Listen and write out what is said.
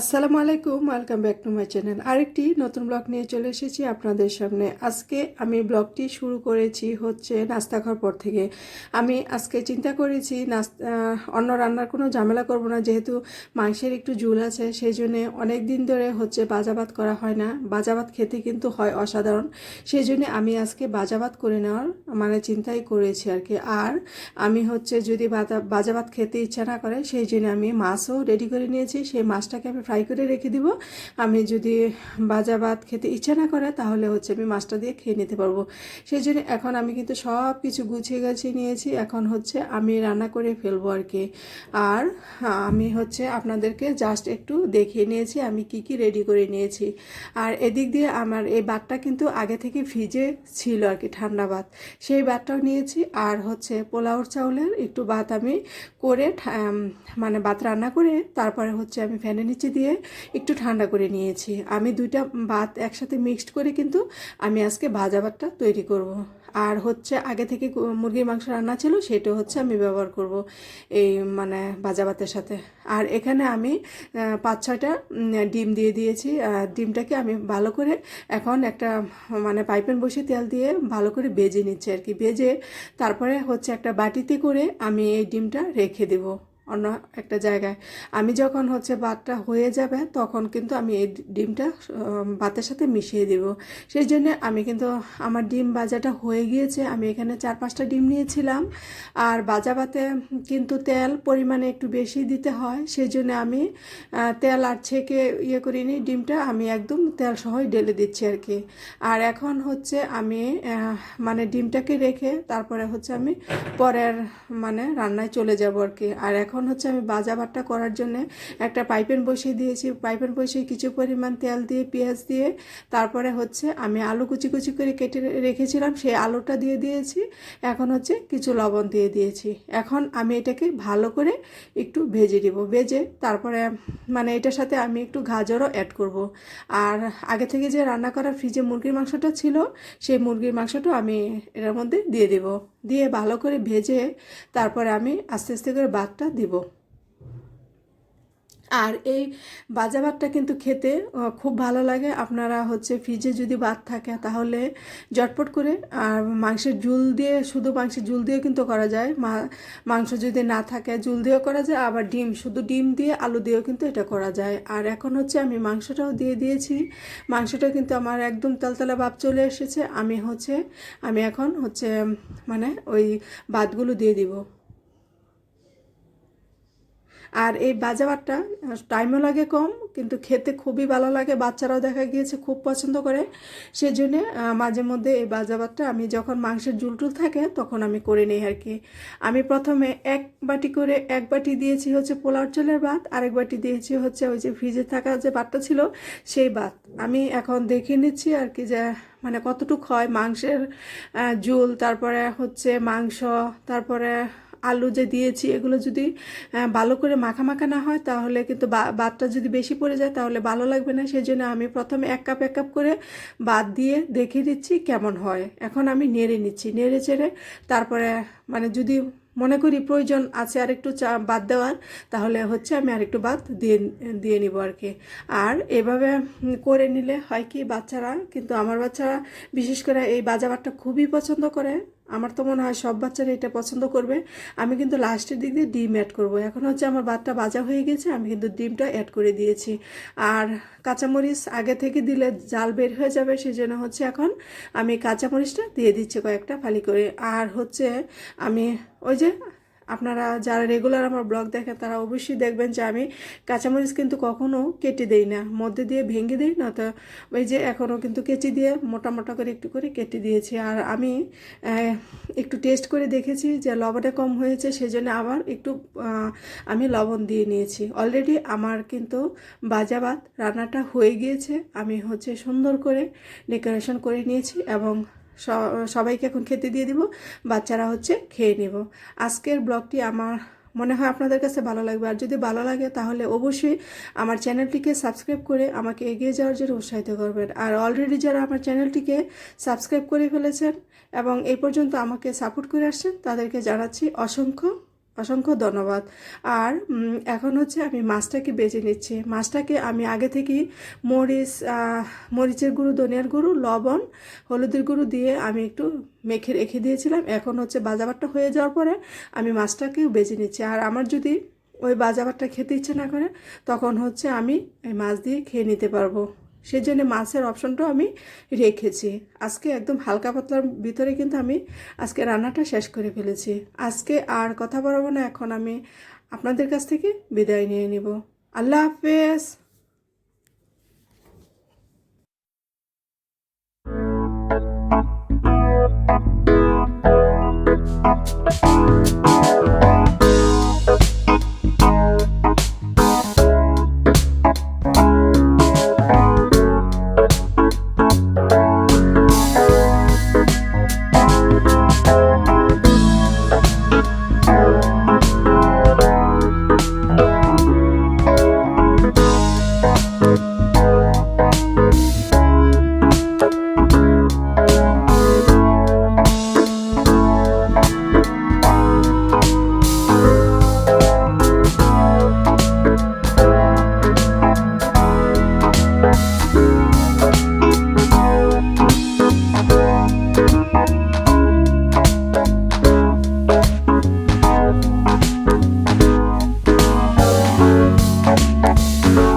আসসালামু আলাইকুম welcome back to my channel আরেকটি নতুন ব্লগ নিয়ে চলে এসেছি আপনাদের সামনে। আজকে আমি ব্লগটি শুরু করেছি হচ্ছে নাস্তা খাওয়ার পর থেকে। আমি আজকে চিন্তা করেছি, নাস্তা অন্য রান্নার কোনো ঝামেলা করব না, যেহেতু মাংসের একটু ঝুল আছে সেই জন্যে অনেক দিন ধরে হচ্ছে বাজাবাত করা হয় না। বাজাবাত খেতে কিন্তু হয় অসাধারণ। সেই জন্যে আমি আজকে বাজাবাত করে নেওয়ার মানে চিন্তাই করেছি আর কি। আর আমি হচ্ছে যদি বাজা বাজাবাত খেতে ইচ্ছা না করে সেই জন্য আমি মাছও রেডি করে নিয়েছি। সেই মাছটাকে আমি ফ্রাই করে রেখে দিব। আমি যদি বাজা ভাত খেতে ইচ্ছা না করে, তাহলে হচ্ছে আমি মাছটা দিয়ে খেয়ে নিতে পারব। সেই জন্য এখন আমি কিন্তু সব কিছু গুছিয়ে গাছিয়ে নিয়েছি। এখন হচ্ছে আমি রান্না করে ফেলব আর কি। আর আমি হচ্ছে আপনাদেরকে জাস্ট একটু দেখিয়ে নিয়েছি, আমি কি কি রেডি করে নিয়েছি। আর এদিক দিয়ে আমার এই ভাতটা কিন্তু আগে থেকে ফ্রিজে ছিল আর কি, ঠান্ডা ভাত। সেই ভাতটাও নিয়েছি। আর হচ্ছে পোলাওর চাউলের একটু ভাত আমি করে মানে ভাত রান্না করে, তারপরে হচ্ছে আমি ফ্যানের নিচে দিয়ে একটু ঠান্ডা করে নিয়েছি। আমি দুইটা ভাত একসাথে মিক্সড করে কিন্তু আমি আজকে ভাজা ভাতটা তৈরি করব। আর হচ্ছে আগে থেকে মুরগির মাংস রান্না ছিল, সেটা হচ্ছে আমি ব্যবহার করব এই মানে ভাজা ভাতের সাথে। আর এখানে আমি পাঁচ ছয়টা ডিম দিয়ে দিয়েছি। ডিমটাকে আমি ভালো করে এখন একটা মানে পাইপেন বসে তেল দিয়ে ভালো করে ভেজে নিচ্ছি আর কি। ভেজে তারপরে হচ্ছে একটা বাটিতে করে আমি এই ডিমটা রেখে দেবো। অন্য একটা জায়গায়। আমি যখন হচ্ছে ভাতটা হয়ে যাবে, তখন কিন্তু আমি এই ডিমটা ভাতের সাথে মিশিয়ে দেব। সেই জন্য আমি কিন্তু, আমার ডিম ভাজাটা হয়ে গিয়েছে। আমি এখানে চার পাঁচটা ডিম নিয়েছিলাম। আর ভাজা ভাতে কিন্তু তেল পরিমাণে একটু বেশি দিতে হয়। সেই জন্য আমি তেল আর ছেঁকে ইয়ে করিনি। ডিমটা আমি একদম তেল সহই ঢেলে দিচ্ছি আর কি। আর এখন হচ্ছে আমি মানে ডিমটাকে রেখে তারপরে হচ্ছে আমি পরের মানে রান্নায় চলে যাব আর কি। আর এখন হচ্ছে আমি বাজা ভাতটা করার জন্য একটা পাইপেন বসিয়ে দিয়েছি। পাইপেন বসিয়ে কিছু পরিমাণ তেল দিয়ে, পেঁয়াজ দিয়ে, তারপরে হচ্ছে আমি আলু কুচি কুচি করে কেটে রেখেছিলাম, সেই আলুটা দিয়ে দিয়েছি। এখন হচ্ছে কিছু লবণ দিয়ে দিয়েছি। এখন আমি এটাকে ভালো করে একটু ভেজে দিব ভেজে তারপরে মানে এটার সাথে আমি একটু গাজরও অ্যাড করব। আর আগে থেকে যে রান্না করা ফ্রিজে মুরগির মাংসটা ছিল, সেই মুরগির মাংসটাও আমি এটার মধ্যে দিয়ে দেব। দিয়ে ভালো করে ভেজে তারপরে আমি আস্তে আস্তে করে বাঘটা দিব। আর এই বাজা ভাতটা কিন্তু খেতে খুব ভালো লাগে। আপনারা হচ্ছে ফ্রিজে যদি ভাত থাকে, তাহলে জটপট করে, আর মাংসের ঝুল দিয়ে, শুধু মাংসের ঝুল দিয়ে কিন্তু করা যায়। মাংস যদি না থাকে, ঝুল দিয়েও করা যায়, আবার ডিম, শুধু ডিম দিয়ে আলু দিয়েও কিন্তু এটা করা যায়। আর এখন হচ্ছে আমি মাংসটাও দিয়ে দিয়েছি। মাংসটা কিন্তু আমার একদম তালতালা ভাব চলে এসেছে। আমি হচ্ছে, আমি এখন হচ্ছে মানে ওই ভাতগুলো দিয়ে দিব। আর এই বাজাবারটা টাইমও লাগে কম, কিন্তু খেতে খুবই ভালো লাগে। বাচ্চারাও দেখা গিয়েছে, খুব পছন্দ করে। সেজন্য মাঝে মধ্যে এই বাজা ভাতটা আমি যখন মাংসের জুলটুল থাকে, তখন আমি করে নিই আর কি। আমি প্রথমে এক বাটি করে, এক বাটি দিয়েছি হচ্ছে পোলাও চালের ভাত, আরেক বাটি দিয়েছি হচ্ছে ওই যে ফ্রিজে থাকা যে ভাতটা ছিল, সেই ভাত। আমি এখন দেখে নিচ্ছি আর কি যে মানে কতটুক হয় মাংসের ঝোল, তারপরে হচ্ছে মাংস, তারপরে আলু যে দিয়েছি, এগুলো যদি ভালো করে মাখা মাখা না হয়, তাহলে কিন্তু বা- ভাতটা যদি বেশি পড়ে যায়, তাহলে ভালো লাগবে না। সেই জন্য আমি প্রথমে এক কাপ এক কাপ করে ভাত দিয়ে দেখে দিচ্ছি কেমন হয়। এখন আমি নেড়ে নিচ্ছি। নেড়ে চেড়ে তারপরে মানে যদি মনে করি প্রয়োজন আছে আর একটু চা, বাদ দেওয়ার, তাহলে হচ্ছে আমি আরেকটু বাদ দিয়ে দিয়ে নিব আর কি। আর এভাবে করে নিলে হয় কি, বাচ্চারা কিন্তু, আমার বাচ্চারা বিশেষ করে এই বাজা ভাতটা খুবই পছন্দ করে। আমার তো মনে হয় সব বাচ্চারা এটা পছন্দ করবে। আমি কিন্তু লাস্টের দিক দিয়ে ডিম অ্যাড করব। এখন হচ্ছে আমার ভাতটা বাজা হয়ে গেছে, আমি কিন্তু ডিমটা অ্যাড করে দিয়েছি। আর কাঁচামরিচ আগে থেকে দিলে জাল বের হয়ে যাবে সেই জন্য হচ্ছে এখন আমি কাঁচামরিচটা দিয়ে দিচ্ছি কয়েকটা ফালি করে। আর হচ্ছে আমি ওই যে আপনারা যারা রেগুলার আমার ব্লগ দেখেন, তারা অবশ্যই দেখবেন যে আমি কাঁচামরিচ কিন্তু কখনো কেটে দেই না। মধ্যে দিয়ে ভেঙে দিই না, তো ওই যে এখনও কিন্তু কেচি দিয়ে মোটা মোটা করে একটু করে কেটে দিয়েছি। আর আমি একটু টেস্ট করে দেখেছি যে লবণে কম হয়েছে, সেজন্য আবার একটু আমি লবণ দিয়ে নিয়েছি। অলরেডি আমার কিন্তু বাজা ভাত রান্নাটা হয়ে গিয়েছে। আমি হচ্ছে সুন্দর করে ডেকোরেশন করে নিয়েছি এবং সবাইকে এখন খেতে দিয়ে দিব, বাচ্চারা হচ্ছে খেয়ে নেব। আজকের ব্লগটি আমার মনে হয় আপনাদের কাছে ভালো লাগবে। আর যদি ভালো লাগে তাহলে অবশ্যই আমার চ্যানেলটিকে সাবস্ক্রাইব করে আমাকে এগিয়ে যাওয়ার জন্য উৎসাহিত করবেন। আর অলরেডি যারা আমার চ্যানেলটিকে সাবস্ক্রাইব করে ফেলেছেন এবং এই পর্যন্ত আমাকে সাপোর্ট করে আসছেন, তাদেরকে জানাচ্ছি অসংখ্য অসংখ্য ধন্যবাদ। আর এখন হচ্ছে আমি মাছটাকে বেছে নিচ্ছি। মাছটাকে আমি আগে থেকেই মরিচ মরিচের গুঁড়ো, ধনিয়ার গুঁড়ো, লবণ, হলুদের গুঁড়ো দিয়ে আমি একটু মেখে রেখে দিয়েছিলাম। এখন হচ্ছে বাজাবারটা হয়ে যাওয়ার পরে আমি মাছটাকেও বেছে নিচ্ছি। আর আমার যদি ওই বাজাবারটা খেতে ইচ্ছে না করে, তখন হচ্ছে আমি এই মাছ দিয়ে খেয়ে নিতে পারব। সেই জন্য মাছের অপশনটাও আমি রেখেছি। আজকে একদম হালকা পাতলার ভিতরে কিন্তু আমি আজকে রান্নাটা শেষ করে ফেলেছি। আজকে আর কথা বলব না, এখন আমি আপনাদের কাছ থেকে বিদায় নিয়ে নিব। আল্লাহ হাফেজ। Thank